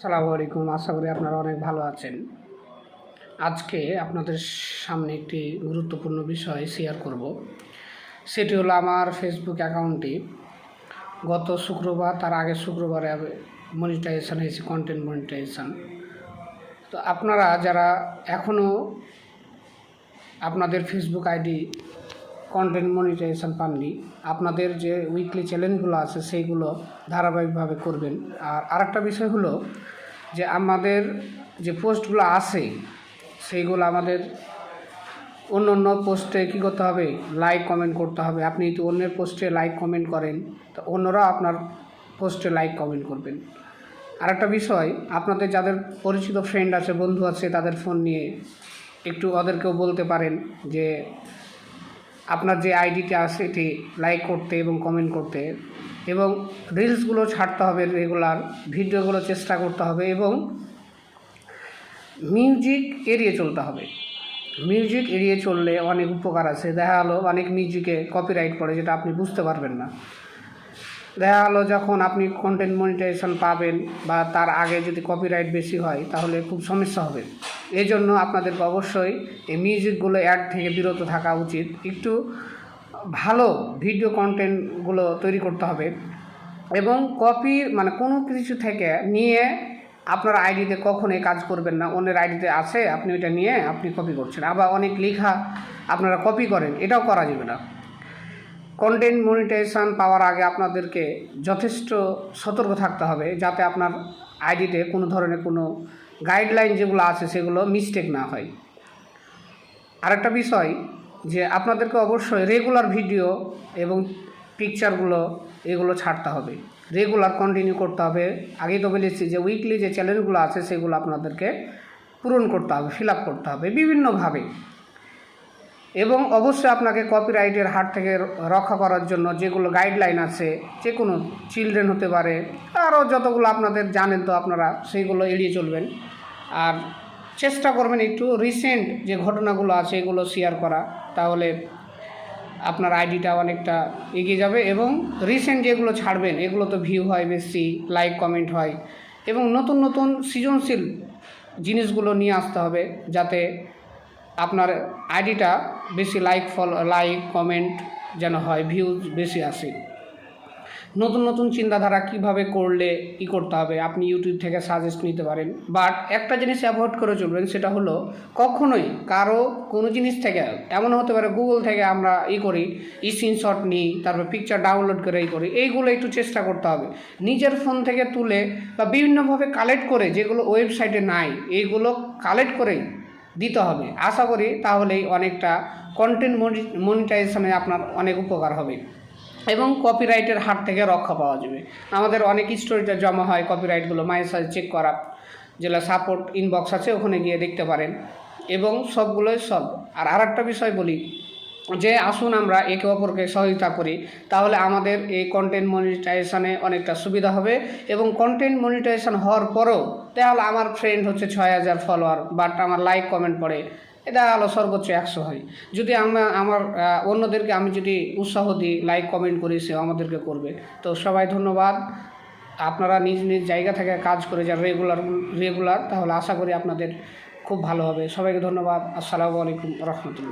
আসসালামু আলাইকুম। আশা করি আপনারা অনেক ভালো আছেন। আজকে আপনাদের সামনে একটি গুরুত্বপূর্ণ বিষয় শেয়ার করব। সেটি হলো আমার ফেসবুক অ্যাকাউন্টটি গত শুক্রবার, তার আগের শুক্রবারে মনিটাইজেশন হয়েছে কন্টেন্ট মনিটাইজেশন তো আপনারা যারা এখনও আপনাদের ফেসবুক আইডি কন্টেন্ট মনিটাইজেশন পাননি আপনাদের যে উইকলি চ্যালেঞ্জগুলো আছে, সেইগুলো ধারাবাহিকভাবে করবেন। আর আরেকটা বিষয় হলো যে আমাদের যে পোস্টগুলো আছে, সেইগুলো আমাদের অন্য অন্য পোস্টে কী করতে হবে? লাইক কমেন্ট করতে হবে। আপনি যদি অন্যের পোস্টে লাইক কমেন্ট করেন, তো অন্যরা আপনার পোস্টে লাইক কমেন্ট করবেন। আরেকটা বিষয়, আপনাদের যাদের পরিচিত ফ্রেন্ড আছে, বন্ধু আছে, তাদের ফোন নিয়ে একটু ওদেরকেও বলতে পারেন যে আপনার যে আইডিটা আছে এটি লাইক করতে এবং কমেন্ট করতে এবং রিলসগুলো ছাড়তে হবে রেগুলার ভিডিওগুলো চেষ্টা করতে হবে এবং মিউজিক এড়িয়ে চলতে হবে। মিউজিক এড়িয়ে চললে অনেক উপকার আছে। দেখা গেলো অনেক মিউজিকে কপিরাইট পড়ে যেটা আপনি বুঝতে পারবেন না। দেখা গেলো যখন আপনি কন্টেন্ট মনিটাইজেশন পাবেন বা তার আগে যদি কপিরাইট বেশি হয় তাহলে খুব সমস্যা হবে। এই জন্য আপনাদেরকে অবশ্যই এই মিউজিকগুলো অ্যাড থেকে বিরত থাকা উচিত। একটু ভালো ভিডিও কন্টেন্টগুলো তৈরি করতে হবে এবং কপি মানে কোনো কিছু থেকে নিয়ে আপনার আইডিতে কখনোই কাজ করবেন না। অন্যের আইডিতে আছে, আপনি ওইটা নিয়ে আপনি কপি করছেন। আবার অনেক লেখা আপনারা কপি করেন, এটাও করা যাবে না। কন্টেন্ট মনিটাইজেশন পাওয়ার আগে আপনাদেরকে যথেষ্ট সতর্ক থাকতে হবে যাতে আপনার আইডিতে কোনো ধরনের কোনো গাইডলাইন যেগুলো আছে সেগুলো মিস্টেক না হয়। আরেকটা বিষয় যে আপনাদেরকে অবশ্যই রেগুলার ভিডিও এবং পিকচারগুলো এগুলো ছাড়তে হবে। রেগুলার কন্টিনিউ করতে হবে। আগে তো বলেছি যে উইকলি যে চ্যালেঞ্জগুলো আছে সেগুলো আপনাদেরকে পূরণ করতে হবে ফিল করতে হবে, বিভিন্নভাবে। এবং অবশ্যই আপনাকে কপিরাইটের হাত থেকে রক্ষা করার জন্য যেগুলো গাইডলাইন আছে, যে কোনো চিলড্রেন হতে পারে, আরও যতগুলো আপনাদের জানেন তো আপনারা, সেইগুলো এড়িয়ে চলবেন। আর চেষ্টা করবেন একটু রিসেন্ট যে ঘটনাগুলো আছে, এগুলো শেয়ার করা, তাহলে আপনার আইডিটা অনেকটা এগিয়ে যাবে এবং রিসেন্ট যেগুলো ছাড়বেন, এগুলো তো ভিউ হয় বেশি লাইক কমেন্ট হয়। এবং নতুন নতুন সৃজনশীল জিনিসগুলো নিয়ে আসতে হবে, যাতে আপনার আইডিটা বেশি লাইক ফলো লাইক কমেন্ট যেন হয় ভিউজ বেশি আসে। নতুন নতুন চিন্তাধারা কীভাবে করলে ই করতে হবে, আপনি ইউটিউব থেকে সাজেস্ট নিতে পারেন। বাট একটা জিনিস অ্যাভয়েড করে চলবেন, সেটা হলো কখনোই কারও কোনো জিনিস থেকে এমন হতে পারে গুগল থেকে আমরা ই করি স্ক্রিনশট নিই, তারপর পিকচার ডাউনলোড করে ই করি, এইগুলো একটু চেষ্টা করতে হবে। নিজের ফোন থেকে তুলে বা বিভিন্নভাবে কালেক্ট করে, যেগুলো ওয়েবসাইটে নাই, এইগুলো কালেক্ট করেই দিতে হবে। আশা করি তাহলেই অনেকটা কন্টেন্ট মনিটাইজেশনে আপনার অনেক উপকার হবে এবং কপিরাইটের হাত থেকে রক্ষা পাওয়া যাবে। আমাদের অনেক স্টোরিতে জমা হয় কপিরাইটগুলো মায়ের সাথে চেক করা, যেগুলো সাপোর্ট ইনবক্স আছে ওখানে গিয়ে দেখতে পারেন এবং সবগুলোই সব। আর আরেকটা বিষয় বলি যে আসুন আমরা একে অপরকে সহযোগিতা করি, তাহলে আমাদের এই কন্টেন্ট মনিটাইজেশনে অনেকটা সুবিধা হবে। এবং কন্টেন্ট মনিটাইজেশন হওয়ার পরেও, তাহলে আমার ফ্রেন্ড হচ্ছে ছয় হাজার ফলোয়ার বাট আমার লাইক কমেন্ট পড়ে, এটা হলো সর্বোচ্চ একশো হয়। যদি আমরা আমার অন্যদেরকে আমি যদি উৎসাহ দিই লাইক কমেন্ট করি সে আমাদেরকে করবে। তো সবাই ধন্যবাদ। আপনারা নিজ নিজ জায়গা থেকে কাজ করে যান রেগুলার রেগুলার তাহলে আশা করি আপনাদের খুব ভালো হবে। সবাইকে ধন্যবাদ। আসসালামু আলাইকুম রহমতুল্লাহ।